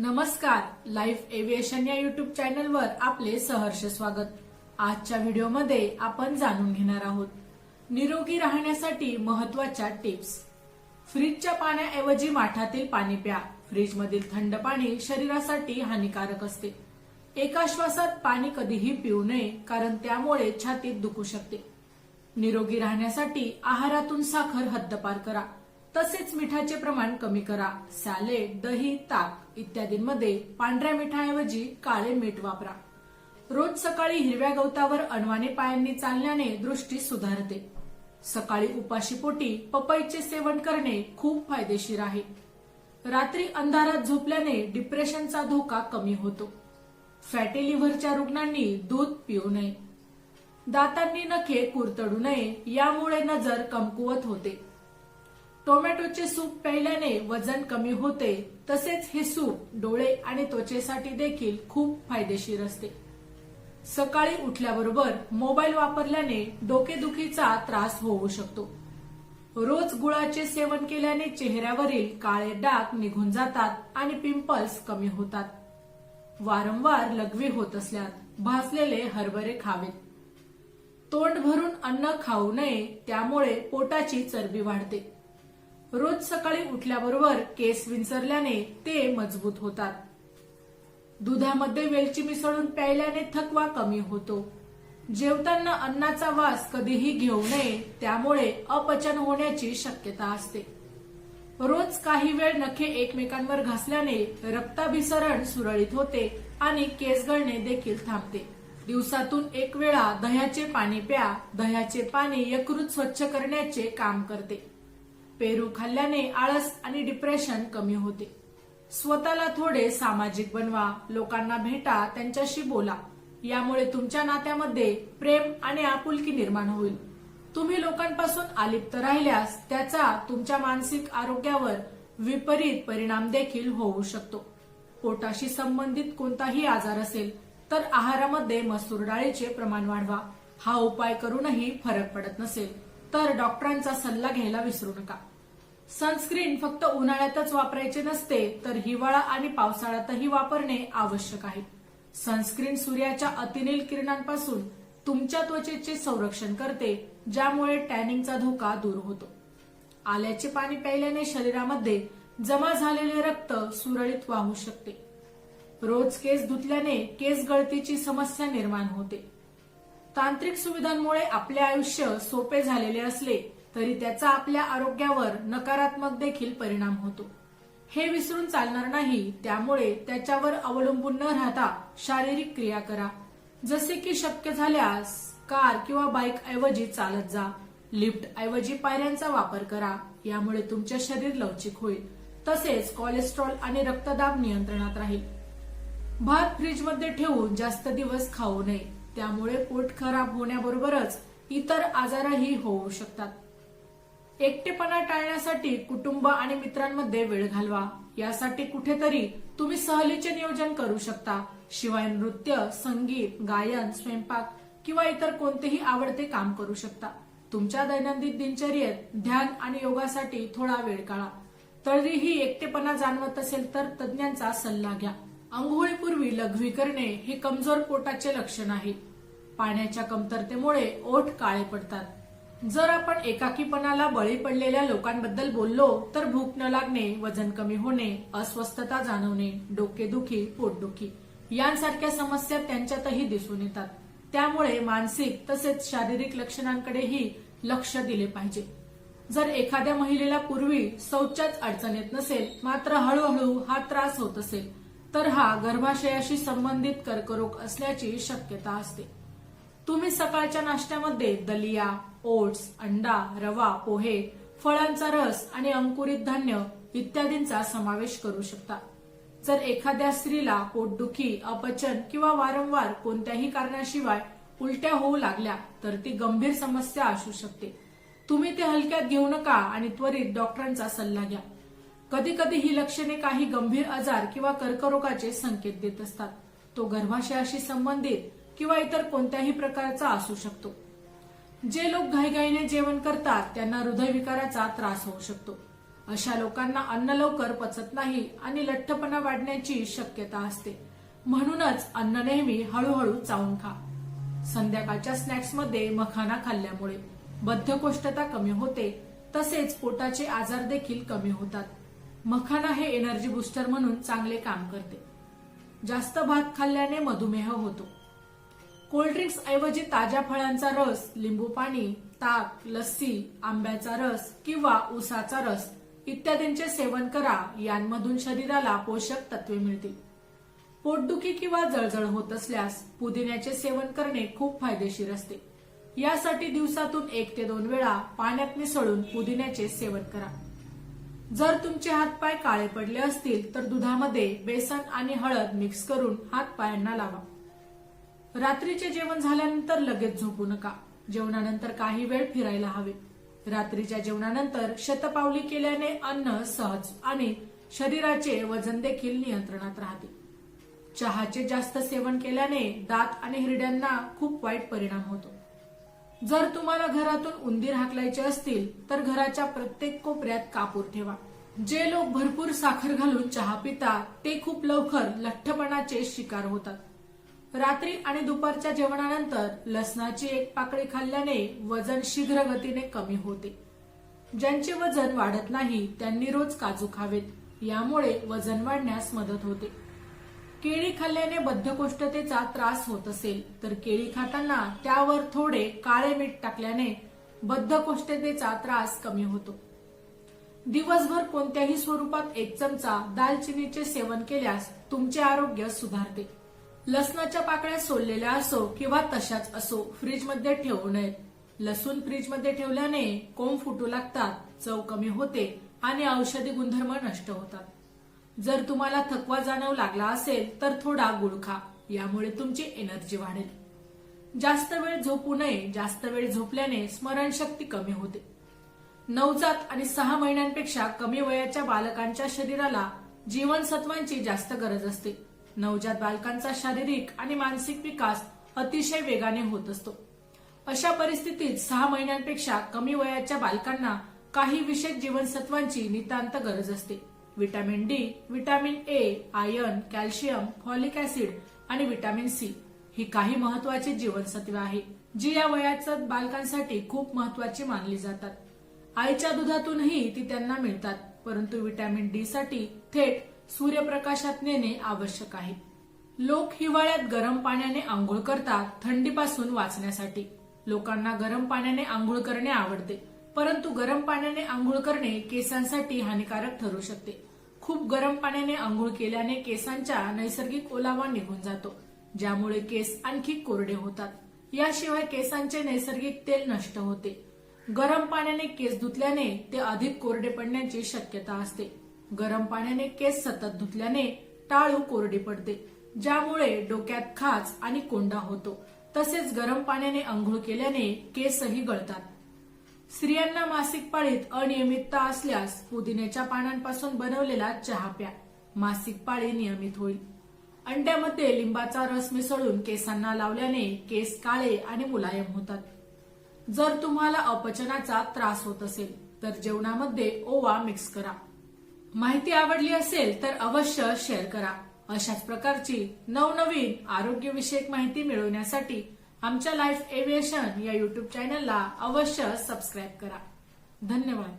नमस्कार life aviation या YouTube चॅनलवर आपले सहर्ष स्वागत. आजच्या व्हिडिओमध्ये आपण जाणून घेणार आहोत निरोगी राहण्यासाठी महत्त्वाच्या टिप्स. फ्रीजच्या पाण्याऐवजी माठातील पाणी प्या. फ्रीजमधील थंड पाणी शरीरासाठी हानिकारक असते. एका श्वासात पाणी कधीही पिऊ नये कारण त्यामुळे छातीत दुखू शकते. निरोगी राहण्यासाठी आहारातून साखर हद्दपार करा. तसेच मिठाचे प्रमाण कमी करा. सॅलेड दही ताक इत्यादींमध्ये पांढऱ्या मिठाऐवजी काळे मीठ वापरा. रोज सकाळी हिरव्या गवतावर अणवाने पायांनी चालण्याने दृष्टी सुधारते. सकाळी उपाशीपोटी पपईचे सेवन करणे खूप फायदेशीर आहे. रात्री अंधारात झोपल्याने डिप्रेशनचा धोका कमी होतो. फॅटी लिव्हरच्या रुग्णांनी दूध पिऊ नये. दातांनी नखे कुरतडू नये यामुळे नजर कमकुवत होते. टोमॅटोचे सूप प्यायल्याने वजन कमी होते तसेच हे सूप डोळे आणि त्वचेसाठी देखील खूप फायदेशीर असते. सकाळी उठल्याबरोबर मोबाईल वापरल्याने डोकेदुखीचा त्रास होऊ शकतो. रोज गुळाचे सेवन केल्याने चेहऱ्यावरील काळे डाग निघून जातात आणि पिंपल्स कमी होतात. वारंवार लघवी होत असल्यात भासलेले हरभरे खावेत. तोंड भरून अन्न खाऊ नये त्यामुळे पोटाची चरबी वाढते. रोज सकाळी उठल्याबरोबर केस विंचरल्याने ते मजबूत होतात. दुधामध्ये वेलची मिसळून प्यायल्याने थकवा कमी होतो. जेवताना अन्नाचा वास कधीही घेऊ नये त्यामुळे अपचन होण्याची शक्यता असते. रोज काही वेळ नखे एकमेकांवर घासल्याने रक्ताभिसरण सुरळीत होते आणि केस गळणे देखील थांबते. दिवसातून एक वेळा दह्याचे पाणी प्या दह्याचे पाणी यकृत स्वच्छ करण्याचे काम करते. पेरू खाल्ल्याने आळस आणि डिप्रेशन कमी होते. स्वतःला थोडे सामाजिक बनवा लोकांना भेटा त्यांच्याशी बोला. यामुळे तुमच्या नात्यामध्ये प्रेम आणि आपुलकी निर्माण होईल. तुम्ही लोकांपासून आलिप्त राहिल्यास त्याचा तुमच्या मानसिक आरोग्यावर विपरीत परिणाम देखील होऊ शकतो. पोटाशी संबंधित कोणताही आजार असेल तर आहारामध्ये मसूर डाळीचे प्रमाण वाढवा. हा उपाय करूनही फरक पडत नसेल. तर डॉक्टरांचा सल्ला घ्यायला विसरू नका. सनस्क्रीन फक्त उन्हाळ्यातच वापरायचे नसते तर हिवाळा आणि पावसाळ्यातही वापरणे आवश्यक आहे. सनस्क्रीन सूर्याच्या अतिनील किरणांपासून तुमच्या त्वचेचे संरक्षण करते ज्यामुळे टॅनिंगचा धोका दूर होतो. आल्याचे पाणी प्यायल्याने शरीरामध्ये जमा झालेले रक्त सुरळीत वाहू शकते. रोज केस धुतल्याने केस गळतीची समस्या निर्माण होते. तांत्रिक सुविधांमुळे आपले आयुष्य सोपे झालेले असले तरी त्याचा आपल्या आरोग्यावर नकारात्मक देखील परिणाम होतो. हे विसरून चालणार नाही त्यामुळे त्याच्यावर अवलंबून न राहता शारीरिक क्रिया करा. जसे की शक्य झाल्यास कार किंवा बाईक ऐवजी चालत जा. लिफ्ट ऐवजी पायऱ्यांचा वापर करा यामुळे तुमचे शरीर लवचिक होईल. तसेच कोलेस्ट्रॉल आणि रक्तदाब नियंत्रणात राहील. भात फ्रीजमध्ये ठेवून जास्त दिवस खाऊ नये. त्यामुळे पोट खराब होण्याबरोबरच इतर आजारही होऊ शकतात. एकटेपणा टाळण्यासाठी कुटुंब आणि मित्रांमध्ये वेळ घालवा. यासाठी कुठेतरी तुम्ही सहलीचे नियोजन करू शकता. शिवाय नृत्य संगीत गायन स्वयंपाक किंवा इतर कोणतेही आवडते काम करू शकता. तुमच्या दैनंदिन दिनचर्येत ध्यान आणि योगासाठी थोडा वेळ काढा. तरीही एकटेपणा जाणवत असेल तर तज्ज्ञांचा सल्ला घ्या. आंघोळीपूर्वी लघवी करणे हे कमजोर पोटाचे लक्षण आहे. पाण्याच्या कमतरतेमुळे ओठ काळे पडतात. जर आपण एकाकीपणाला बळी पडलेल्या लोकांबद्दल बोललो तर भूक न लागणे वजन कमी होणे अस्वस्थता जाणवणे डोकेदुखी पोटदुखी यांसारख्या समस्या त्यांच्यातही दिसून येतात. त्यामुळे मानसिक तसेच शारीरिक लक्षणांकडेही लक्ष दिले पाहिजे. जर एखाद्या महिलेला पूर्वी शौचाच अडचण येत नसेल मात्र हळूहळू हा त्रास होत असेल तर हा गर्भाशयाशी संबंधित कर्करोग असल्याची शक्यता असते. तुम्ही सकाळच्या नाश्त्यामध्ये दलिया ओट्स अंडा रवा पोहे फळांचा रस आणि अंकुरित धान्य इत्यादींचा समावेश करू शकता. जर एखाद्या स्त्रीला पोटदुखी अपचन किंवा वारंवार कोणत्याही कारणाशिवाय उलट्या होऊ लागल्या तर ती गंभीर समस्या असू शकते. तुम्ही ते हलक्यात घेऊ नका आणि त्वरित डॉक्टरांचा सल्ला घ्या. कधी कधी ही लक्षणे काही गंभीर आजार किंवा कर्करोगाचे संकेत देत असतात. तो गर्भाशयाशी संबंधित किंवा इतर कोणत्याही प्रकारचा असू शकतो. जे लोक घाईघाईने जेवण करतात त्यांना हृदयविकाराचा त्रास होऊ शकतो. अशा लोकांना अन्न लवकर पचत नाही आणि लठ्ठपणा वाढण्याची शक्यता असते. म्हणूनच अन्न नेहमी हळूहळू चावून खा. संध्याकाळच्या स्नॅक्समध्ये मखाना खाल्ल्यामुळे बद्धकोष्ठता कमी होते तसेच पोटाचे आजार देखील कमी होतात. मखाना हे एनर्जी बुस्टर म्हणून चांगले काम करते. जास्त भात खाल्ल्याने मधुमेह होतो. कोल्ड्रिंक्स ऐवजी ताज्या फळांचा रस लिंबू पाणी ताक लस्सी आंब्याचा रस किंवा उसाचा रस इत्यादींचे सेवन करा. यांमधून शरीराला पोषक तत्वे मिळतील. पोटदुखी किंवा जळजळ होत असल्यास पुदिन्याचे सेवन करणे खूप फायदेशीर असते. यासाठी दिवसातून एक ते दोन वेळा पाण्यात मिसळून पुदिन्याचे सेवन करा. जर तुमचे हातपाय काळे पडले असतील तर दुधामध्ये बेसन आणि हळद मिक्स करून हातपायांना लावा. रात्रीचे जेवण झाल्यानंतर लगेच झोपू नका. जेवणानंतर काही वेळ फिरायला हवे रात्रीच्या जेवणानंतर शतपावली केल्याने अन्न सहज आणि शरीराचे वजन देखील नियंत्रणात राहते. चहाचे जास्त सेवन केल्याने दात आणि हिरड्यांना खूप वाईट परिणाम होतो. जर तुम्हाला घरातून उंदीर हाकलायचे असतील तर घराच्या प्रत्येक कोपऱ्यात कापूर ठेवा. जे लोक भरपूर साखर घालून चहा पितात ते खूप लवकर लठ्ठपणाचे शिकार होतात. रात्री आणि दुपारच्या जेवणानंतर लसणाची एक पाकळी खाल्ल्याने वजन शीघ्र गतीने कमी होते. ज्यांचे वजन वाढत नाही त्यांनी रोज काजू खावेत. यामुळे वजन वाढण्यास मदत होते. केळी खाल्ल्याने बद्धकोष्ठतेचा त्रास होत असेल तर केळी खाताना त्यावर थोडे काळे मीठ टाकल्याने बद्धकोष्ठतेचा त्रास कमी होतो. दिवसभर कोणत्याही स्वरूपात एक चमचा दालचिनीचे सेवन केल्यास तुमचे आरोग्य सुधारते. लसणाच्या पाकळ्या सोललेल्या असो किंवा तशाच असो फ्रीजमध्ये ठेवू नये. लसूण फ्रीजमध्ये ठेवल्याने कोंब फुटू लागतात चव कमी होते आणि औषधी गुणधर्म नष्ट होतात. जर तुम्हाला थकवा जाणव लागला असेल तर थोडा गुळ खा यामुळे तुमची एनर्जी वाढेल. जास्त वेळ झोपू नये जास्त वेळ झोपल्याने स्मरणशक्ती कमी होते. नवजात आणि सहा महिन्यांपेक्षा कमी वयाच्या बालकांच्या शरीराला जीवनसत्वांची जास्त गरज असते. नवजात बालकांचा शारीरिक आणि मानसिक विकास अतिशय वेगाने होत असतो. अशा परिस्थितीत सहा महिन्यांपेक्षा कमी वयाच्या बालकांना काही विशेष जीवनसत्वांची नितांत गरज असते. Vitamin D vitamin A iron calcium folic acid आणि व्हिटॅमिन सी ही काही महत्वाची जीवनसत्वे आहे जी या वयाच्या बालकांसाठी खूप महत्वाची मानली जातात. आईच्या दुधातूनही ती त्यांना मिळतात परंतु व्हिटॅमिन डी साठी थेट सूर्यप्रकाशात नेणे आवश्यक आहे. लोक हिवाळ्यात गरम पाण्याने आंघोळ करतात थंडीपासून वाचण्यासाठी. लोकांना गरम पाण्याने आंघोळ करणे आवडते परंतु गरम पाण्याने आंघोळ करणे केसांसाठी हानिकारक ठरू शकते. खूप गरम पाण्याने आंघोळ केल्याने केसांच्या नैसर्गिक ओलावा निघून जातो ज्यामुळे केस आणखी कोरडे होतात. याशिवाय केसांचे नैसर्गिक तेल नष्ट होते. गरम पाण्याने केस धुतल्याने ते अधिक कोरडे पडण्याची शक्यता असते. गरम पाण्याने केस सतत धुतल्याने टाळू कोरडी पडते. ज्यामुळे डोक्यात खाज आणि कोंडा होतो. तसेच गरम पाण्याने आंघोळ केल्याने केसही गळतात. स्त्रियांना मासिक पाळीत अनियमितता असल्यास पुदिन्याच्या पानांपासून बनवलेला चहा प्या. मासिक पाळी नियमित होईल. अंड्यामध्ये लिंबाचा रस मिसळून केसांना लावल्याने केस काळे आणि मुलायम होतात. जर तुम्हाला अपचनाचा त्रास होत असेल तर जेवणामध्ये ओवा मिक्स करा. माहिती आवडली असेल तर अवश्य शेअर करा. अशाच प्रकारची नवनवीन आरोग्यविषयक माहिती मिळवण्यासाठी आमच्या लाईफ एव्हिएशन या युट्यूब चॅनलला अवश्य सबस्क्राईब करा. धन्यवाद.